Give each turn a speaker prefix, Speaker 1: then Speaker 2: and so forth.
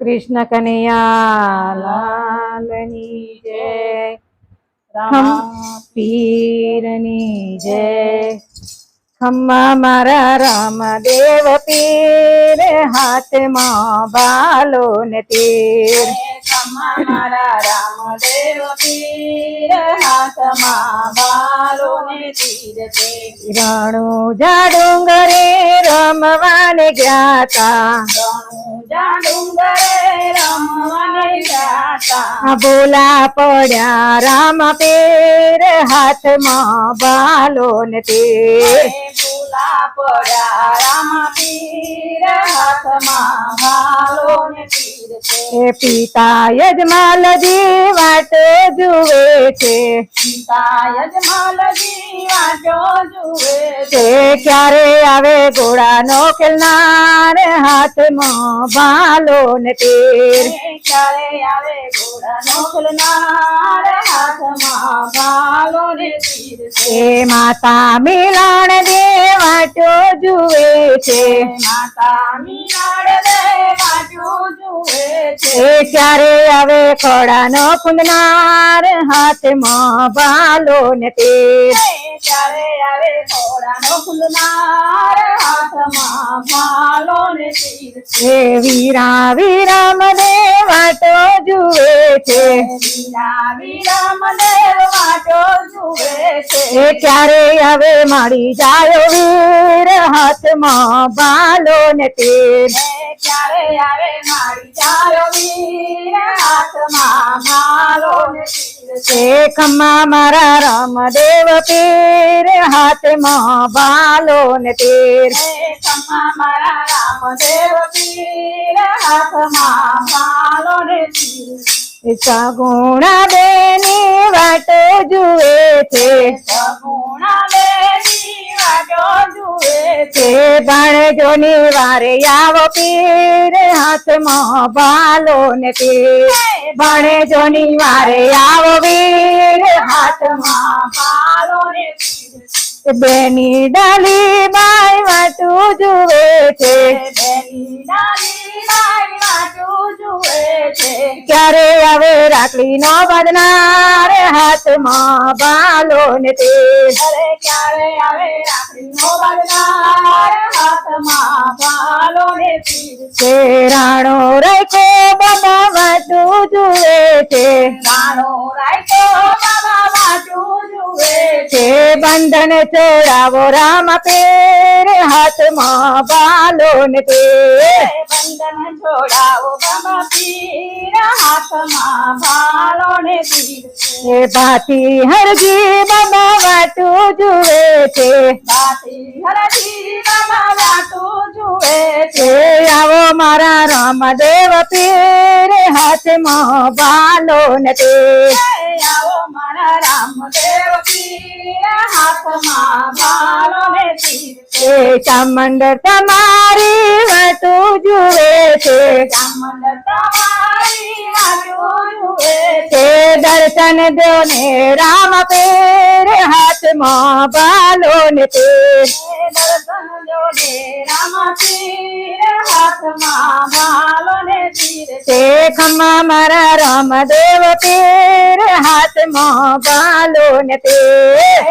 Speaker 1: કૃષ્ણ કનૈયા લાલની જય
Speaker 2: રામા
Speaker 1: પીરની જય. ખમ્મા મારા રામદેવ પીર હાથમાં બાલો ને તીર.
Speaker 2: મારા રામદેવ પીર હાથમાં બાલો ને તીર છે.
Speaker 1: રણું જાડુંગરે રમવાને ગયા તા.
Speaker 2: જાતા
Speaker 1: આ બોલા પડ્યા રામ પેર હાથમાં બાલો ને તે.
Speaker 2: ભૂલા પડ્યા રામ પીર હાથમાં ભાલો ને તીર છે.
Speaker 1: પિતા યજમાલજી વાટ જુએ છે.
Speaker 2: જુએ
Speaker 1: ક્યારે આવે ઘોડાનો ખેલનાર હાથમાં બાલો ને તીર.
Speaker 2: ક્યારે આવે ઘોડાનો ખુલનાર હાથમાં ભાલો ને તીર છે.
Speaker 1: એ માતા મિલાણ દે વાટો જુએ છે.
Speaker 2: માતા મીનાળ દે વાંચો જુએ છે.
Speaker 1: ક્યારે આવે ખોડાનો ખુંદનાર હાથમાં બાલો ને તીર.
Speaker 2: ક્યારે આવે ઘોડાનો ખુલનાર હાથમાં ભાલો
Speaker 1: એ વીરા વિરામ દે વાટો જુએ છે.
Speaker 2: વીરા વિરામ દેવ વાંચો જુએ છે.
Speaker 1: એ ક્યારે હવે મારી જાય વીર હાથમાં બાલો ને તે
Speaker 2: ક્યારે આવે મારી ચાલો વીર હાથમાં બાલો ને
Speaker 1: ખમ્મા મારા રામદેવ પીર હાથમાં બાલો ને તીર.
Speaker 2: શેખમાં મારા રામદેવ પીર હાથમાં ભાલો ને તીર.
Speaker 1: સગુણા બેની વાટો જુએ છે.
Speaker 2: સગુણા છે
Speaker 1: વારે આવો પીર હાથમાં બાલો ને ભાણેજોની વારે આવો વીર હાથમાં બેની ડાલી બાઈ વાટું જુએ છે.
Speaker 2: બેની ડાલી લાઈ વાટો
Speaker 1: ક્યારે આવે રાખડી નો બદનાર હાથમાં બાલો ને તીર
Speaker 2: ક્યારે આવે રાખડીનો બગડાર હાથમાં ભાલો ને
Speaker 1: તે? રાણો રાખો બાબા વાટું જુએ છે.
Speaker 2: રાણો વાટું
Speaker 1: તે બંધન છોડાવો રામ પેર હાથમાં બાલો ને તે.
Speaker 2: બંધન છોડાવો રામ પીર હાથમાં બાલો ને
Speaker 1: એ ભાતી હરજી બાબા વાટું જુએ છે.
Speaker 2: બાતી હરજી બાબા વાટું જુએ છે.
Speaker 1: આવો મારા રામદેવ પીર હાથમાં બાલો ને તીર
Speaker 2: આવો મારા રામદેવ પીર હાથમાં ભાલો ને
Speaker 1: એ ચામંડ તમારી વાતું જુએ છે.
Speaker 2: તમારી જુએ
Speaker 1: તે દર્શન દો ને રામ પીર હાથમાં બાલો ને તીર
Speaker 2: દર્શન
Speaker 1: ખમ્મા મારા રામદેવ તેર હાથમાં બાલો ને તીર